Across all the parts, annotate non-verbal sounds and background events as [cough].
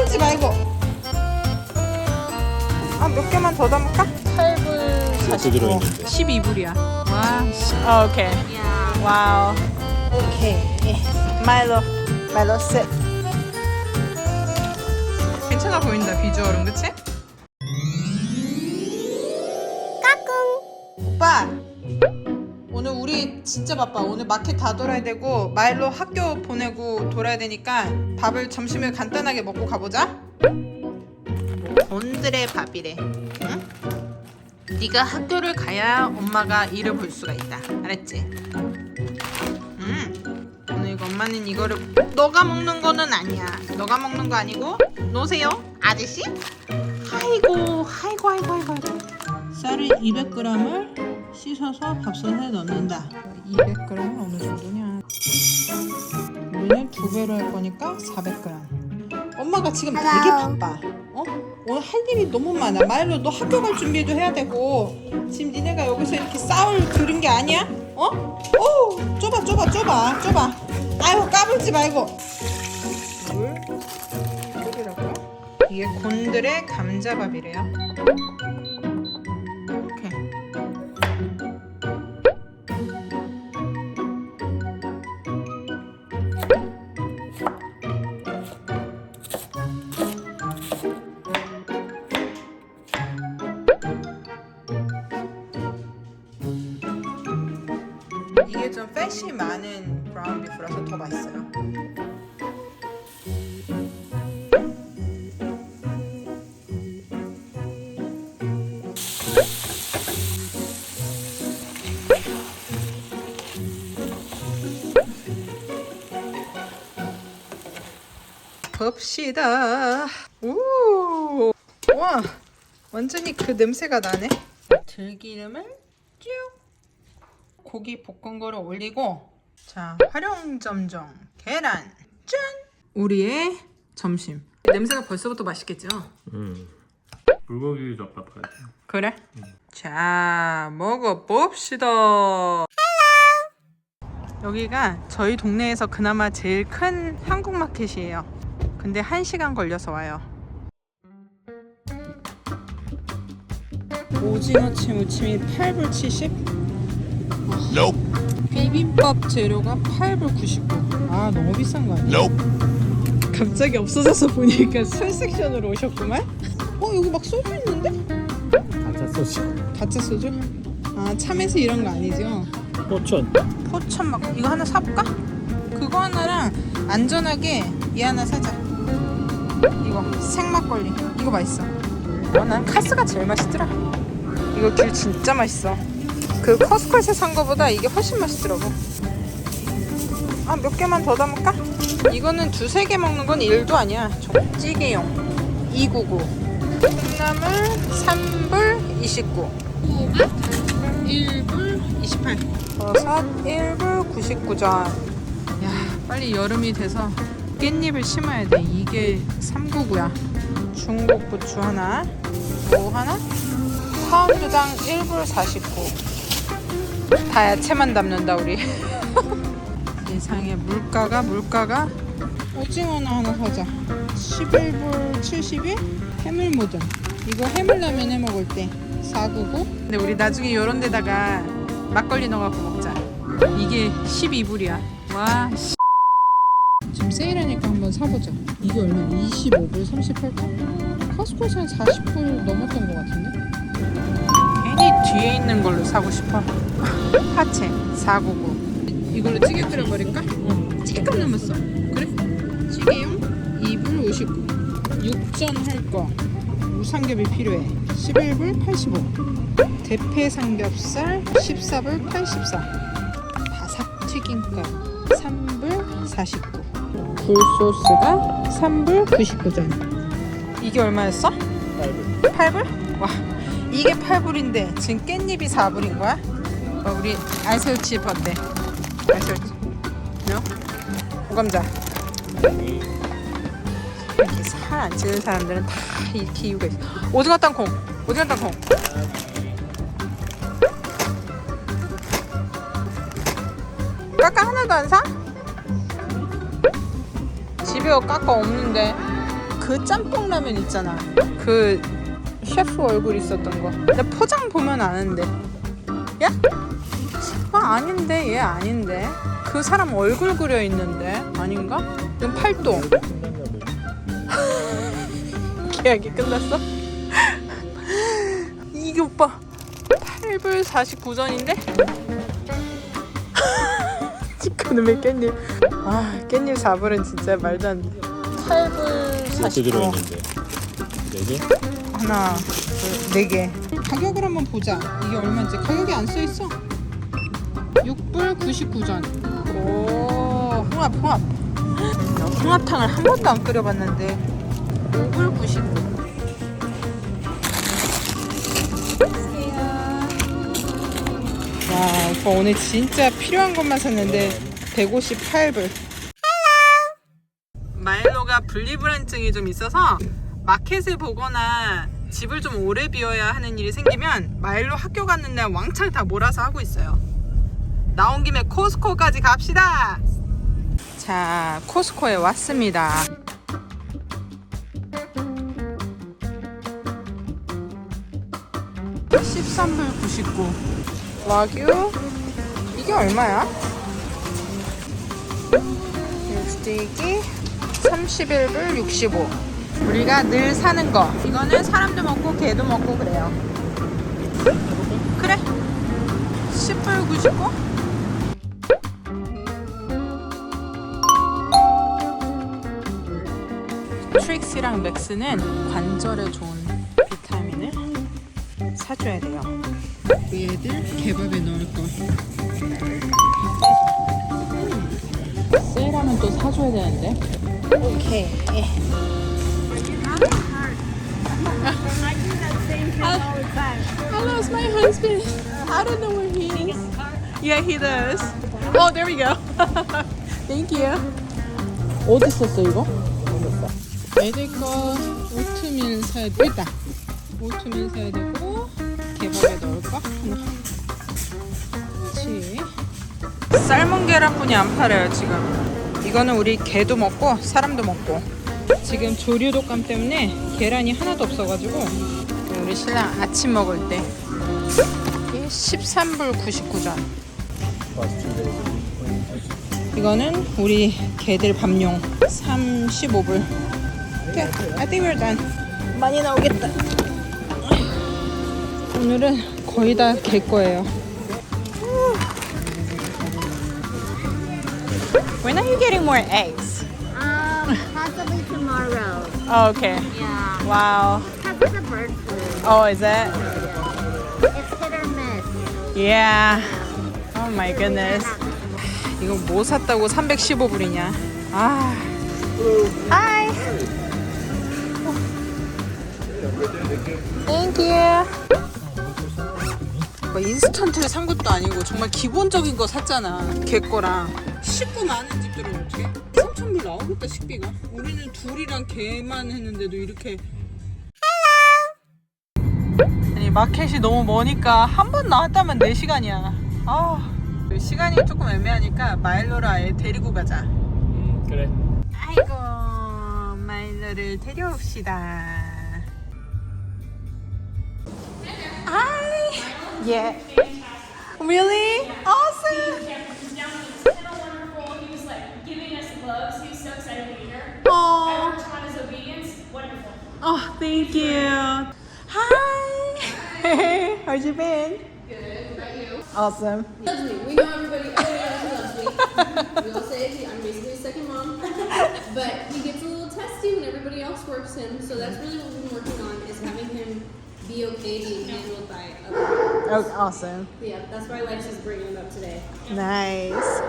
까불지 말고. 아, 몇 개만 더 담을까? 8불 이렇게 들어있는데 12불이야. 와, 씨. 아, 오케이. 와우. 오케이. 마일로. 마일로 셋. 괜찮아 보인다, 비주얼은, 그치? 오늘 우리 진짜 바빠. 오늘 마켓 다 돌아야 되고 마일로 학교 보내고 돌아야 되니까 밥을 점심을 간단하게 먹고 가보자. 곤드레 밥이래. 응? 네가 학교를 가야 엄마가 일을 볼 수가 있다. 알았지? 음. 오늘 이거 엄마는 이거를 너가 먹는 거는 아니야. 너가 먹는 거 아니고 놓으세요, 아저씨. 아이고, 아이고, 아이고. 아이고. 쌀을 200g을 씻어서 밥솥에 넣는다. 200g 어느 정도냐? 우리는 두 배로 할 거니까 400g. 엄마가 지금 되게 바빠. 어? 오늘 할 일이 너무 많아. 말로 너 학교 갈 준비도 해야 되고 지금 니네가 여기서 이렇게 싸울 들은 게 아니야? 어? 오, 좁아, 좁아, 좁아, 좁아. 아유, 까불지 말고. 물 끓이라고요? 이게 곤드레 감자밥이래요. 많은 브라운 비프라서 더 맛있어요. 봅시다. 오, 와, 완전히 그 냄새가 나네. 들기름을 쭉 고기 볶은 거를 올리고 자 활용점정 계란 짠! 우리의 점심. 냄새가 벌써부터 맛있겠죠? 음. 불고기 덮밥 같아 그래? 자 먹어봅시다. 여기가 저희 동네에서 그나마 제일 큰 한국 마켓이에요. 근데 1시간 걸려서 와요. 오징어치 무침이 8불 70 비빔밥 재료가 8불 99. 아 너무 비싼 거 아니야? 갑자기 없어져서 보니까 술 섹션으로 오셨구만. 어 여기 막 소주 있는데? 가짜 소스 가짜 소주? 아 참외수 이런 거 아니죠? 포천 포천 막 이거 하나 사볼까? 그거 하나랑 안전하게 이 하나 사자. 이거 생막걸리 이거 맛있어. 어, 난 카스가 제일 맛있더라. 이거 귤 진짜 맛있어. 그 커스컷에서 산 거보다 이게 훨씬 맛있더라고. 아 몇 개만 더 담을까? 이거는 두세 개 먹는 건 일도 아니야. 저 찌개용 299. 콩나물 3불 29. 1불 28. 버섯 1불 99전. 야, 빨리 여름이 돼서 깻잎을 심어야 돼. 이게 399야. 중국 부추 하나, 뭐 하나? 파운드당 1불 49. 다 야채만 담는다 우리. [laughs] 세상에 물가가 물가가 오징어나 하나 사자. 11불 71 해물모든. 이거 해물라면 해 먹을 때 499. 근데 우리 나중에 요런 데다가 막걸리 넣어갖고 먹자. 이게 12불이야. 와. 씨. 지금 세일하니까 한번 사보자. 이게 얼마? 25불 38불? 커스코에서 한 40불 넘었던 것 같은데? 뒤에 있는 걸로 사고 싶어. [laughs] 파채 499. 이걸로 찌개 끓여버릴까? 어. 찌개값 남았어. 그래? 찌개용 2불 59. 육전 할 거. 무삼겹이 필요해. 11불 85. 대패 삼겹살 14불 84. 바삭 튀김값 3불 49. 굴소스가 3불 99전. 이게 얼마였어? 8불 8불? 와 이게 8불인데 지금 깻잎이 4불인 거야? 어, 우리 알새우칩 어때? 알새우칩 너? 오감자 이렇게 살 안 찌는 사람들은 다 이렇게 이유가 있어 오징어 땅콩 오징어 땅콩 까까 하나도 안 사? 집에 까까 없는데 그그 짬뽕 라면 있잖아. 그 셰프 얼굴 있었던 거. 근데 포장 보면 아는데. 야? 아 아닌데 얘 아닌데. 그 사람 얼굴 그려 있는데 아닌가? 이건 팔도. [laughs] 계약이 끝났어? [laughs] 이게 오빠 8불 49전인데? 그놈의 깻잎 아 깻잎 4불은 진짜 말도 안 돼 8불 몇개 49 들어있는데? 네 개? 하나 둘 네 개. 가격을 한번 보자. 이게 얼마인지. 가격이 안 써 있어? 6불 99전. 오 홍합 홍합. 나 [gasps] 홍합탕을 한 번도 안 끓여봤는데. 5불 99 와 오빠 오늘 진짜 필요한 것만 샀는데 158불. 마일로가 분리불안증이 좀 있어서 마켓을 보거나 집을 좀 오래 비워야 하는 일이 생기면 마일로 학교 가는 날 왕창 다 몰아서 하고 있어요. 나온 김에 코스코까지 갑시다! 자 코스코에 왔습니다. (13불 99) 와규? 이게 얼마야? 육스테이크 31불 65 우리가 늘 사는 거. 이거는 사람도 먹고 개도 먹고 그래요. 그래? 10불 99 트릭스랑 맥스는 관절에 좋은 비타민을 사줘야 돼요. 얘들 개밥에 넣을 거 세일하면 또 사줘야 되는데. 오케이 I lost my husband. I don't know where he is. Yeah, he does. Oh, there we go. [laughs] Thank you. 어디 있었어 이거? 애들 거 오트밀 사야 돼. 있다. 오트밀 사야 되고 개밥에 넣을까? 하나. 그렇지. 삶은 계란뿐이 안 팔아요 지금. 이거는 우리 개도 먹고 사람도 먹고. 지금 조류 독감 때문에 계란이 하나도 없어가지고 우리 신랑 아침 먹을 때 이게 13불 99전. 이거는 우리 개들 밥용 35불. 오케이, I think we're done. 많이 나오겠다. 오늘은 거의 다 개 거예요. When are you getting more eggs? Um, possibly tomorrow. Oh, okay. Yeah. Wow. Because of the bird flu. Oh, is it? It's hit or miss. Yeah. Oh my goodness. 이거 뭐 샀다고 315불이냐? 아. Hi. Thank you. 뭐 인스턴트를 산 것도 아니고 정말 기본적인 거 샀잖아. 걔 거랑. 식구 많은 집들은 어떻게? 3,000불 나오겠다 식비가. 우리는 둘이랑 걔만 했는데도 이렇게. 아니 마켓이 너무 머니까 한 번 나왔다면 4 시간이야 아 시간이 조금 애매하니까 마일로를 아예 데리고 가자 음 그래 아이고 마일로를 데려옵시다 Hi Yeah Really? Awesome giving us. He was so excited to be here. Oh, Worked on his obedience. Wonderful. oh thank you Hi [laughs] How's you been? Good. What about you? Awesome Loves me. We know everybody. Oh, everybody loves me. [laughs] We all say it. I'm basically his second mom. [laughs] But he gets a little testy when everybody else works him. So that's really what we've been working on is having him be okay being handled by other. Oh, awesome Yeah, that's why Lex is bringing him up today. Nice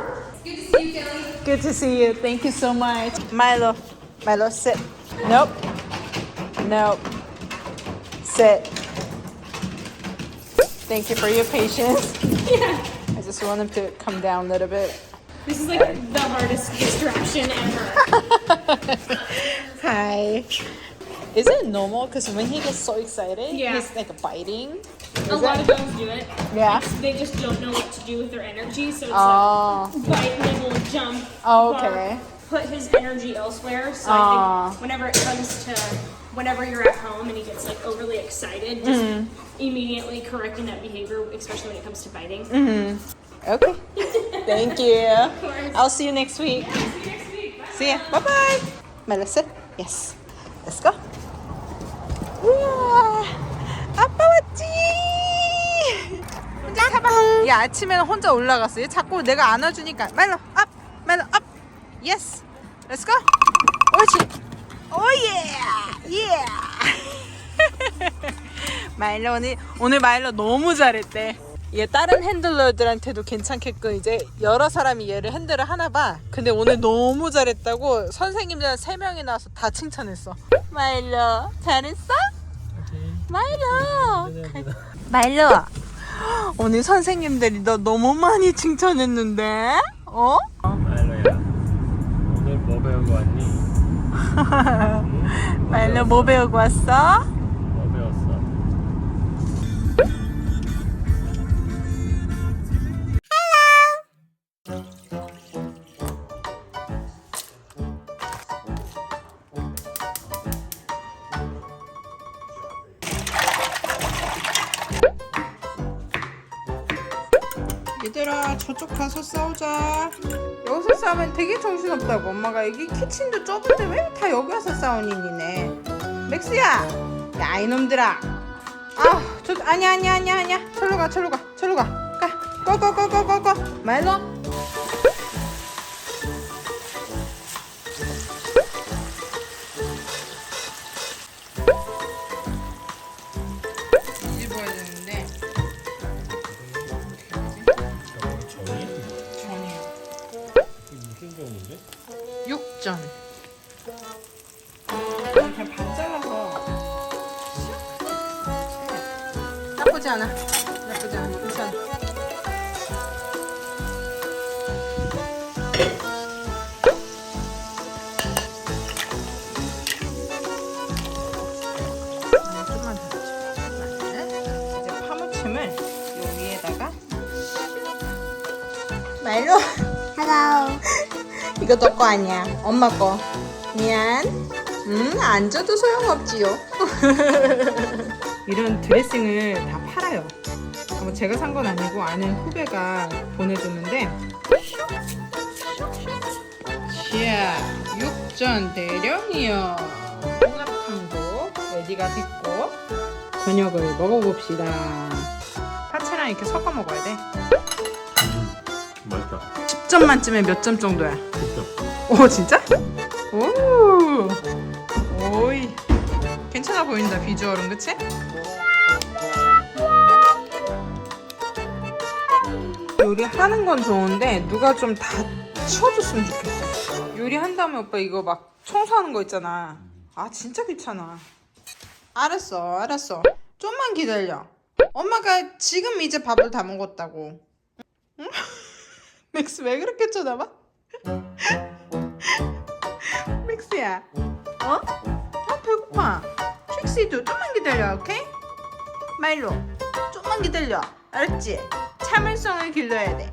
Good to see you, Kelly. Good to see you. Thank you so much. Milo. Milo, sit. Nope. Nope. Sit. Thank you for your patience. Yeah. I just want him to come down a little bit. This is like the hardest distraction ever. [laughs] Hi. Is it normal? Because when he gets so excited, Yeah. he's like biting. A lot of dogs do it. Yeah. They just don't know what to do with their energy, so it's Oh. like bite, nibble, jump. Oh, bark. okay. put his energy elsewhere. So I think oh. whenever it comes to whenever you're at home and he gets like overly excited, just mm-hmm. immediately correcting that behavior, especially when it comes to biting. Mm-hmm. Okay. [laughs] Thank you. I'll see you next week. See ya. Bye bye. Melissa. Yes. Let's go. 우와. 아빠 왔지. 혼자 타봐. 야 아침에는 혼자 올라갔어. 얘 자꾸 내가 안아주니까. 말로 업. 말로 업. Let's go. 옳지. 오예. 예. 마일로 오늘 오늘 마일로 너무 잘했대. 얘 다른 핸들러들한테도 괜찮게끔 이제 여러 사람이 얘를 핸들을 하나 봐. 근데 오늘 너무 잘했다고 선생님들 세 명이 나와서 다 칭찬했어. 마일로 잘했어? 마일로. 마일로. 오늘 선생님들이 너 너무 많이 칭찬했는데. 어? 마일로야 오늘 뭐 배우고 왔니? [laughs] 응? 마일로 뭐 배우고 왔어? 가서 싸우자. 여기서 싸우면 되게 정신없다고. 엄마가 여기 키친도 좁은데 왜 다 여기 와서 싸우니 니네. 맥스야! 야 이놈들아. 아저 아니야 아니야 아니야 아니야. 절로 가 절로 가 절로 가가. 고고고고고고. 말로 무슨 정인데? 육전. 그냥 반 잘라서. 나쁘지 않아. 나쁘지 않아. 괜찮아. 아, 좀만 더 넣자. 이제 파무침을 요 위에다가 말로. Hello. [laughs] 이거 너 거 아니야. 엄마 거. 미안. 음, 안 줘도 소용없지요. [laughs] 이런 드레싱을 다 팔아요. 뭐 제가 산 건 아니고 아는 후배가 보내줬는데. 자, 육전 대령이요. 홍합탕도 레디가 됐고 저녁을 먹어봅시다. 파채랑 이렇게 섞어 먹어야 돼. 10점 만점에 몇 점 정도야? 직접 오 진짜? 오 오이 괜찮아 보인다 비주얼은 그치? 요리하는 건 좋은데 누가 좀 다 치워줬으면 좋겠어 요리한 다음에 오빠 이거 막 청소하는 거 있잖아 아 진짜 귀찮아 알았어 알았어 좀만 기다려 엄마가 지금 이제 밥을 다 먹었다고 응? 맥스 왜 그렇게 쳐다봐? [laughs] 맥스야 어? 어 배고파 트릭시도 좀만 기다려 오케이? 마일로 좀만 기다려 알았지? 참을성을 길러야 돼